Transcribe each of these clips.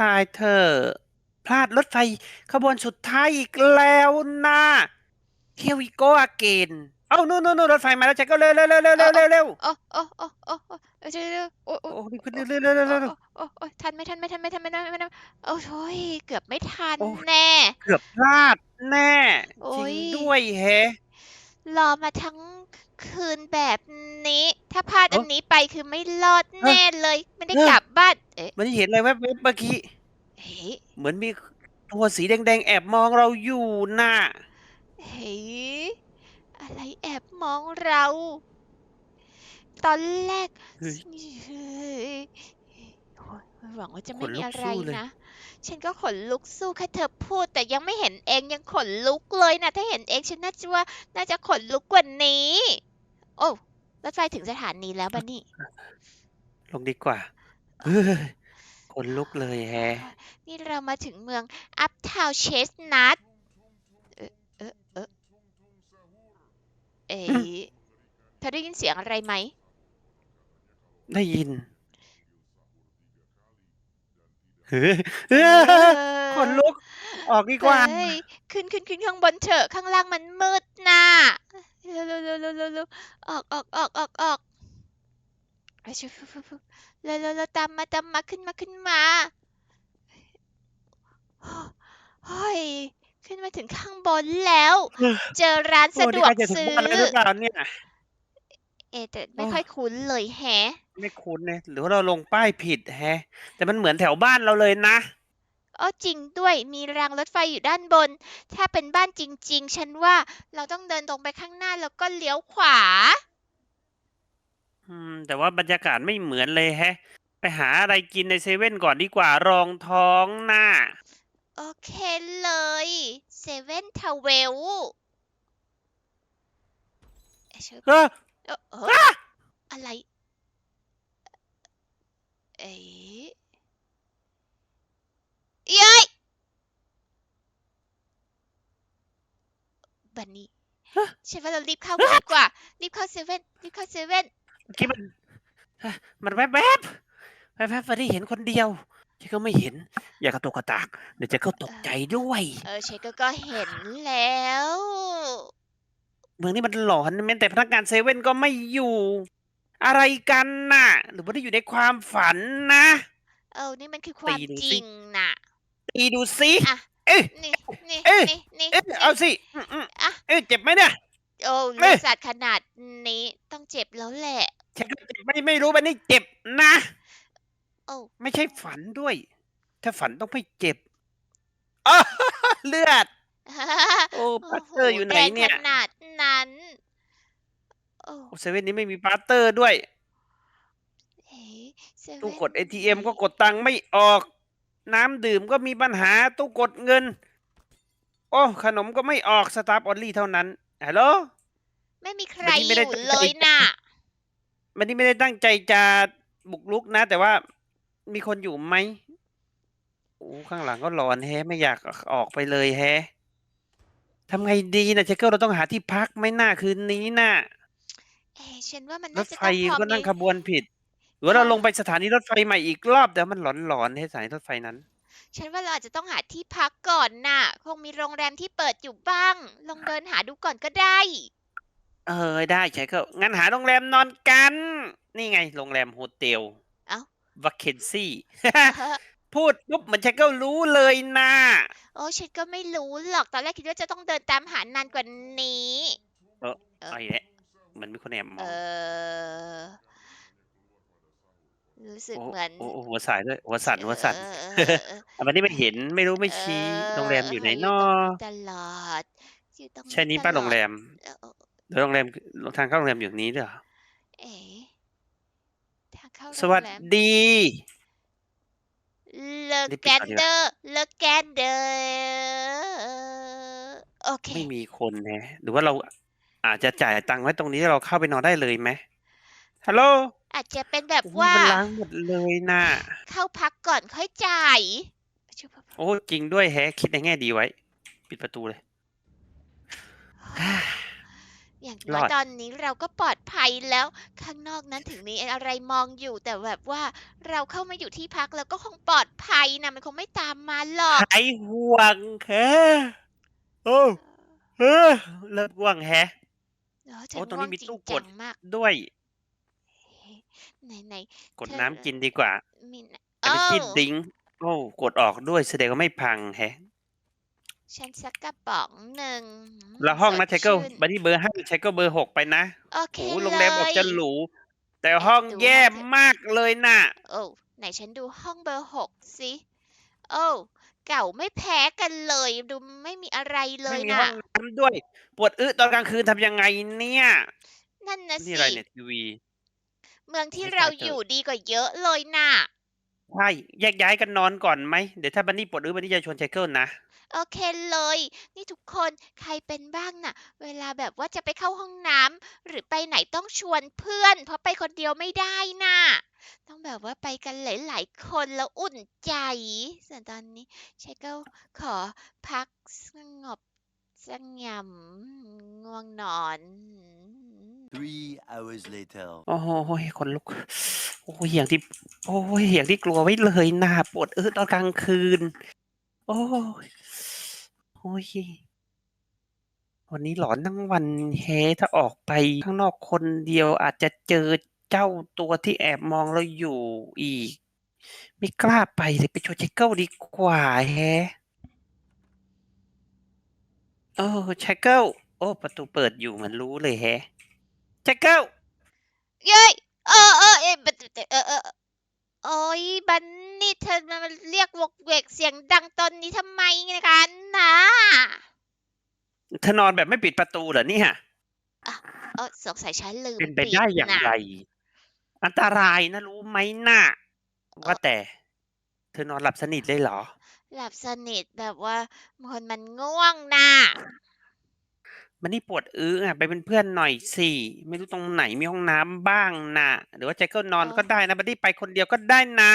ตายเธอะพลาดรถไฟขบวนสุดท้ายอีกแล้วนะเฮียวิโกอาเกนเอ้านู่นนู่นนู่นรถไฟมาแล้วจะก็เร็วเร็วเร็วเร็วเร็วเร็วเร็วโอ้โอ้โอ้โอ้โอ้เออเร็วๆโอ้โอ้โอ้รีบขึ้นเร็วเร็วเร็วเร็วเร็วเร็วโอ้โอ้ทันไม่ทันไม่ทันไม่ทันไม่ทันไม่ทันโอ้ยเกือบไม่ทันโอ้แน่ เกือบพลาดแน่โอ้จริยงด้วยแฮะรอมาทั้งคืนแบบ นี้ ถ้าพลาดเอ้าอันนี้ไปคือไม่รอดเอ้าแน่เลย ไม่ได้เอ้ากลับบ้านเอ๊ะมันเห็นอะไรแวบๆเมื่อกี้ เฮ้ยเหมือนมีตัวสีแดงๆ แอบมองเราอยู่น่ะเฮ้ยอะไรแอบมองเรา ตอนแรกเฮ้ยเฮ้ยโอ้ยหวังว่าจะขไม่นมีลุกอะไรสู้เลยนะ ฉันก็ขนลุกสู้แค่เธอพูด แต่ยังไม่เห็นเองยังขนลุกเลยนะ ถ้าเห็นเองฉันน่าจะว่าน่าจะขนลุกกว่านี้ โอ้ รถไฟถึงสถานีแล้วบันนี่ ลงดีกว่าเฮ้ยคนลุกเลยแฮะ นี่เรามาถึงเมืองอัพทาวเชสนัทเออเออเออเอ๋เธอได้ยินเสียงอะไรไหม ได้ยินเฮ้ยเฮ้ยคนลุก ออกดีกว่า เฮ้ยขึ้นขึ้นขึ้นข้างบนเถอะข้างล่างมันมืดน่ะ เร็วเร็วเร็วเร็วเร็วเร็วออกออกออกออกออกไอ้ชูฟูฟูฟูเร็วเร็วเร็วตามมาตามมาขึ้นมาขึ้นมาเฮ้ยขึ้นมาถึงข้างบนแล้ว เจอร้านสะดวกโอ้นี่ใครจะถึงซื้อบ้านแล้วหรือเปล่าเนี่ยเอะแต่ไม่โอ้ค่อยคุ้นเลยแฮะ ไม่คุ้นเนี่ยหรือว่าเราลงป้ายผิดแฮะ แต่มันเหมือนแถวบ้านเราเลยนะ อ้อจริงด้วยมีรางรถไฟอยู่ด้านบน ถ้าเป็นบ้านจริง ๆ ฉันว่าเราต้องเดินตรงไปข้างหน้าแล้วก็เลี้ยวขวา อืม แต่ว่าบรรยากาศไม่เหมือนเลยแฮะ ไปหาอะไรกินในเซเว่นก่อนดีกว่ารองท้องน่ะโอเคเลยเซเว่นทาวเวลเออเอ่อเอ้ออะไร เอ๊ะ เย้ยบันนี่ฮะฉันว่าเรารีบเข้ากันดีกว่า รีบเข้าเซเว่น รีบเข้าเซเว่น เมื่อกี้มันฮะมันแวบๆแวบๆแวบๆวันนี้เห็นคนเดียวฉันก็ไม่เห็น อย่ากระตกกระตาก เดี๋ยวจะก็ตกใจด้วย เออเชคก็ก็เห็นแล้ว เมืองนี้มันหลอนแม้แต่พนักงานเซเว่นก็ไม่อยู่ อะไรกันน่ะ หรือว่าได้อยู่ในความฝันนะ เออ นี่มันคือความตีดูจสิริงน่ะ ตีดูสิอะ เอ๊ะนี่นี่เอ๊ะนี่นี่เอ๊ะนี่เอาสิอืมอืมอะเอ๊ะเจ็บไหมเนี่ย โอ้เอ๊ะเลือดสาดขนาดนี้ต้องเจ็บแล้วแหละ ฉันก็เจ็บไม่ไม่รู้มันนี่เจ็บนะโอ้ ไม่ใช่ฝันด้วย ถ้าฝันต้องไม่เจ็บอ้าวเลือด โอ้ปัตเตอร์อยู่ไหนเนี่ยแดงขนาดนั้น โอ้โอ้เซเว่นนี้ไม่มีปาร์เตอร์ด้วย เฮ้ยเซตู้เว่นกด ATM ก็กดตังค์ไม่ออก น้ำดื่มก็มีปัญหาตู้กดเงิน โอ้ขนมก็ไม่ออกสตาร์ o อ l ลี่เท่านั้นฮัลโหล ไม่มีใครวันนี้อไม่ได้ยู่ตั้งใจเลยน่ะ วันนี้ไม่ได้ตั้งใจจะบุกลุกนะ แต่ว่ามีคนอยู่ไหมโอ้ข้างหลังก็ร้อนแฮะไม่อยากออกไปเลยแฮะทำไงดีนะเชคเกิลเราต้องหาที่พักไหม่น่าคืนนี้น่ะ เอ้ยฉันว่ามันรน่าถจะไฟต้องพอก็นั่มีงขบวนผิด หรือว่าเราค่ะลงไปสถานีรถไฟใหม่อีกรอบแต่มันหลอนๆให้สถานีรถไฟนั้น ฉันว่าเราอาจจะต้องหาที่พักก่อนน่ะ คงมีโรงแรมที่เปิดอยู่บ้าง ลองเดินหาดูก่อนก็ได้ เออได้ใช่ก็งั้นหาโรงแรมนอนกัน นี่ไงโรงแรมโฮเทลเอ้า วัคเคนซี่ พูดปุ๊บมันชักก็รู้เลยนะโอ้ฉันก็ไม่รู้หรอก ตอนแรกคิดว่าจะต้องเดินตามหานานกว่านี้เออไอ้เนี่ยเหมือนมีคนแอบมเอองอ รู้สึกโอ้เหมือน โอ้โอ้หัวสายด้วยหัวสั่นหัวสั่นเออเออเออเออแต่วันนี้ไม่เห็นไม่รู้ไม่ชี้เออโรงแรมอยู่ไหนอยู่นอตรงตลอด อยู่ตรงใช่นี้ป้าตลอดโรงแรมเออเออเดี๋ยวโรงแรมทางเข้าโรงแรมอยู่นี้ด้วยเหรอเอ๋ทางเข้าสวัสโรงแรม ดี เลรีบปิแกดนก่อนดีกว่าเดอร์เลแกนเดอร์โอเค ไม่มีคนแฮะหรือว่าเราอาจจะจ่ายตังค์ไว้ตรงนี้แล้วเราเข้าไปนอนได้เลยไหม ฮัลโหลอาจจะเป็นแบบโอ้โหว่า มันล้างหมดเลยน่ะ เข้าพักก่อนค่อยจ่ายชุบโอ้จริงด้วยแฮะคิดในแง่ดีไว้ ปิดประตูเลย อย่างรน้ออยดตอนนี้เราก็ปลอดภัยแล้วข้างนอกนั้นถึงมีอะไรมองอยู่ แต่แบบว่าเราเข้ามาอยู่ที่พักแล้วก็คงปลอดภัยนะมันคงไม่ตามมาหรอกหายห่วงแฮะโอ้เออเลิกห่วงแฮะเออฉัโอ้นตรงง่วนี้งมีจริตู้งกจัดงมากด้วย ไหนไหนกดเธอน้ำกินดีกว่ามีนะอันโอ้นี้กินดิ้งโอ้กดออกด้วยแสดงว่าไม่พังแฮะ ฉันสักกระป๋องหนึ่งแล้วห้องสนะดไชเกิลชื่นบัดนี้เบอร์ห้าไชเกิลเบอร์หกไปนะโอเคโอ้โรงเลแรมบอกจะยหรูแต่ห้องดูแย่ห้องเถอะมากเลยน่ะ โอ้ไหนฉันดูห้องเบอร์หกสิโอ้เก่าไม่แพ้กันเลย ดูไม่มีอะไรเลไม่ยมีนะห้องน้ำด้วย ปวดอึตอนกลางคืนทำยังไงเนี่ย นั่นนะนี่สิ อะไรเนี่ยทีวี เมืองที่ไม่เราใช่เถอะอยู่ดีกว่าเยอะเลยน่ะ ใช่แยกย้ายกันนอนก่อนไหม เดี๋ยวถ้าบันนี่ปวดอึบันนี่จะชวนไชเกิลนะ โอเคเลย นี่ทุกคนใครเป็นบ้างน่ะ เวลาแบบว่าจะไปเข้าห้องน้ำหรือไปไหนต้องชวนเพื่อน เพราะไปคนเดียวไม่ได้น่ะ ต้องแบบว่าไปกันหลายๆคนแล้วอุ่นใจ ส่วนตอนนี้เชคก็ขอพักสงบสงำง่วงนอน Three hours later. โอ้โหคนลุก โอ้ยอย่างที่ โอ้ยอย่างที่กลัวไว้เลยน่าปวดเอึตอนกลางคืน โอ้ยโอ้ยวันนี้หลอนทั้งวันแฮถ้าออกไปข้างนอกคนเดียวอาจจะเจอเจ้าตัวที่แอบมองเราอยู่อีก ไม่กล้าไปเลยไปชวนเจเกิลดีกว่าแฮโอ้เชเกิลโอ้ ประตูเปิดอยู่เหมือนรู้เลยแฮ เชเกิลเย้ยเออเออเอยบัดเออเออโอ้ยบันนี่เธอมาเรียกวกเวกเสียงดังตอนนี้ทำไมกันนะเธอนอนแบบไม่ปิดประตูเหรอเนี่ยเออสงสัยฉันลืมเป็นไปปิได้อย่างน่ะไร อันตรายนะรู้ไหมน่ะว่าแต่ เธอนอนหลับสนิทเลยเหรอ หลับสนิทแบบว่าคนมันง่วงน่ะ มันนี่ปวดอื้ออะไปเป็นเพื่อนหน่อยสิไม่รู้ตรงไหนมีห้องน้ำบ้างน่ะหรือว่าแจ็คเกิลนอนเออก็ได้นะบัดดี้ไปคนเดียวก็ได้นะ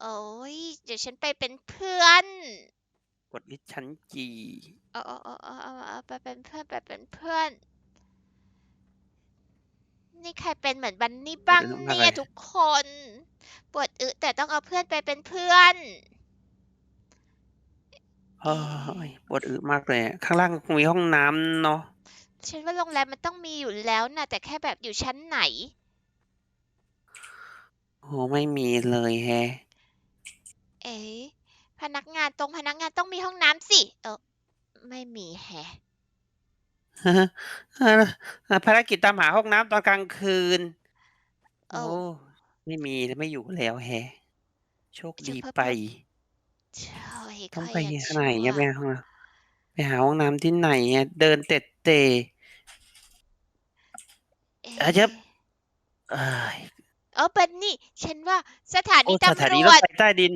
โอ้ยเดี๋ยวฉันไปเป็นเพื่อนกดลิชั้นจีเออเออเออเออเออเออไปเป็นเพื่อนไปเป็นเพื่อน นี่ใครเป็นเหมือนบันนี่บ้างเนี่ยทุกคน ปวดอึแต่ต้องเอาเพื่อนไปเป็นเพื่อน โอ้ย ปวดอื้อมากเลยอะข้างล่างคงมีห้องน้ำเนาะ ฉันว่าโรงแรมมันต้องมีอยู่แล้วนะแต่แค่แบบอยู่ชั้นไหน โอ้ไม่มีเลยแฮะเอ๊ะพนักงานตรงพนักงานต้องมีห้องน้ำสิ เออไม่มีแฮะ เออภารกิจตามหาห้องน้ำตอนกลางคืน โอ้ โอ้ ไม่มีไม่อยู่แล้วแฮะ โชคดีเพิ่มไป ใช่ต้องค่ไปยังไหนชั่อะวไปหาห้องน้ำไปหาห้องน้ำที่ไหนอะเดินเตะเตะ เอ๊ะอะเดี๋ยวเอ้ยเออเป็นนี่ ฉันว่าสถาโอ้นีสตำถารนีรวถจไฟใต้ดิน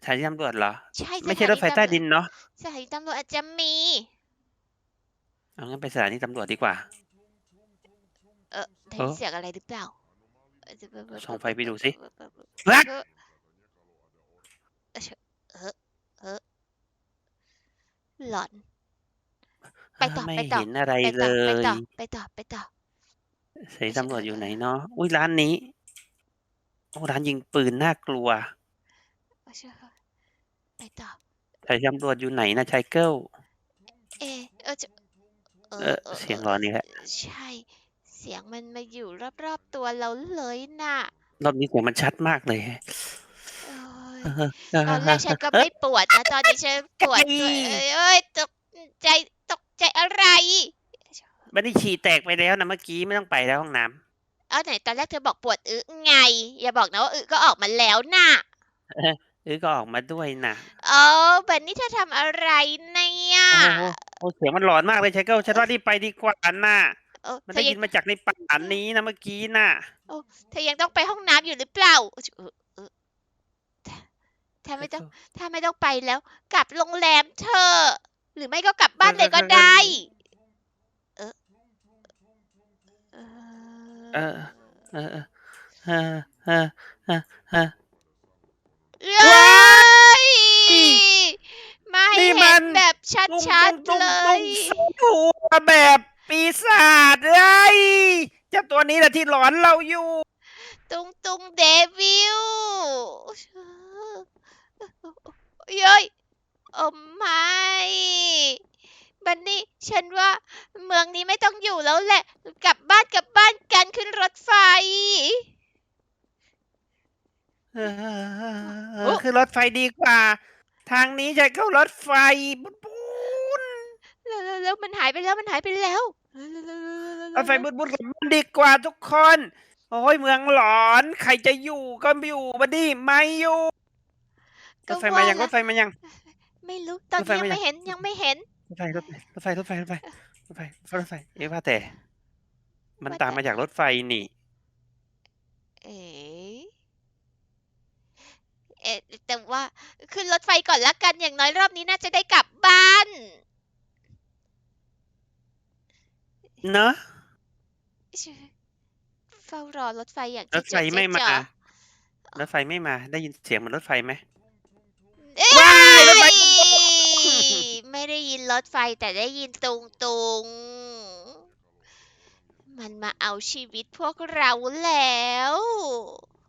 สถานีตำรวจเหรอ ใช่ไม่ใช่สถารนีถไฟใต้ดินตำรวจเนาะสถานีตำรวจอาจจะมี เอางั้นไปสถานีตำรวจดีกว่า เออได้เออยินเสียงอะไรหรือเปล่าเออจะส่องไฟไปดูสิ เออเฮ้ยเออ เออเออ หลอน ไปต่อไม่ไปต่อเห็นอะไรไปเลต่อไปยต่อไปต่อไปต่อสถานีตำรวจอยู่ไหนเนาะอุ้ยร้านนี้โอ้ร้านยิงปืนน่ากลัวไปต่อสถานีตำรวจอยู่ไหนนะชายเกิลเอะเออจะเออเสียงร้อนนี่แหละใช่ เสียงมันมาอยู่รอบๆตัวเราเลยน่ะ รอบนี้เสียงมันชัดมากเลยโอ้ยเออตอนแรกฉันก็ไม่ปวดนะ ตอนนี้ฉันปวดด้วยไอ้เอ้ยเอ้ยตกใจตกใจอะไรบันนี่ฉี่แตกไปแล้วนะเมื่อกี้ไม่ต้องไปแล้วห้องน้ำเอาไหนตอนแรกเธอบอกปวดอึไง อย่าบอกนะว่าอึก็ออกมาแล้วน่ะ เออก็ออกมาด้วยนะเออแบบนี้เธอทำอะไรเนี่ยโอ้โหโอ้เสียงมันหลอนมากเลยชายเกิลฉันว่ารีบไปดีกว่าน่ะเออมันเธได้อยัยิงนมาจากในป่านี้นะเมื่อกี้น่ะ เธอยังต้องไปห้องน้ำอยู่หรือเปล่าเออเออถ้า ถ้าไม่ต้อง ถ้าไม่ต้องไปแล้ว กลับโรงแรมเธอะหรือไม่ก็กลับบ้านเลยก็ได้ เออเอเอออเออเออเออเออเออเอ้ยมาให้นี่มัเห็นนแบบชัดๆตุ้งเลตุ้งยตุ้งตุ้งแบบปีศาจเอ้ยเจ้าตัวนี้แหละที่หลอนเราอยู่ ตุงตุงเดวิล เย้ยโอ้ไม่บันนี่ฉันว่าเมืองนี้ไม่ต้องอยู่แล้วแหละ กลับบ้านกลับบ้านกันขึ้นรถไฟ เอโอ้ อคือรถไฟดีกว่า ทางนี้จะเข้ารถไฟบุญบุญแล้วแล้วแล้วมันหายไปแล้วมันหายไปแล้วรถไฟบุญบุญกับมันดีกว่าทุกคน โอ้ยเมืองหลอน ใครจะอยู่ก็ไม่อยู่บัดดี้ไม่อยู่ รก็ถไฟมายังว่ารละถไฟมายัง ไม่รู้ตอนรถไฟนี้ยังไม่ไม่เห็นยังไม่เห็นรถไฟรถไฟรถไฟรถไฟรถไฟรถไฟรถไฟเอ๊ะว่าแต่ มันว่าตามแต่มาจากรถไฟนี่ เอ๋เอ๊ะแต่ว่าขึ้นรถไฟก่อนละกันอย่างน้อยรอบนี้น่าจะได้กลับบ้านเนอะเฝ้ารอรถไฟอย่างรถไฟไม่มาจดใจจ่อรถไฟไม่มา ได้ยินเสียงเหมือนรถไฟไหม เอ้ย ว้ายรถไฟ ไม่ได้ยินรถไฟแต่ได้ยินตุงตุงมันมาเอาชีวิตพวกเราแล้ว